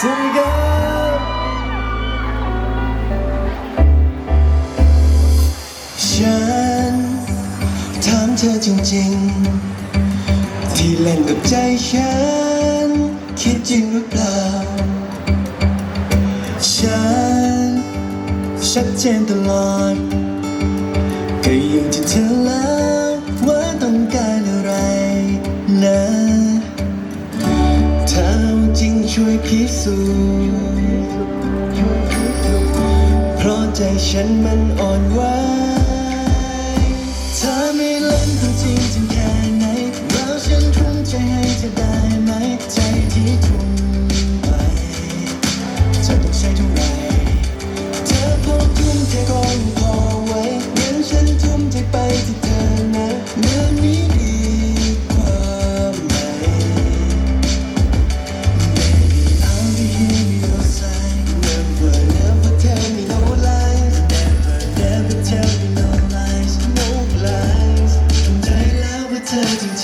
ฉันถามเธอจริงๆ ที่เล่กับใจฉัน คิดจริงหรือเปล่า ฉัน ชัดเจนตลอด ก็อยู่ที่เธอแล้ว พิสูจน์เพราะใจฉันมันอ่อนไหว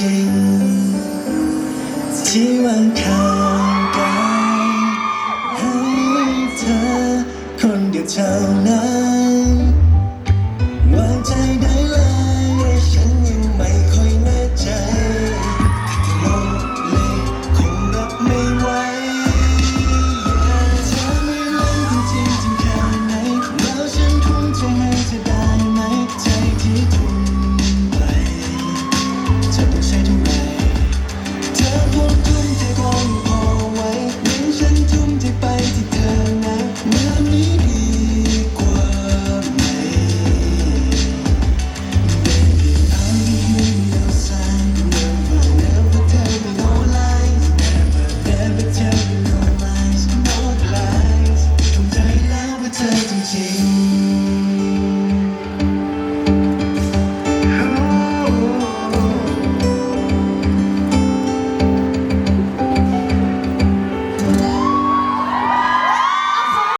จริง ที่วันข้างกายให้เธอคนเดียวเท่านั้น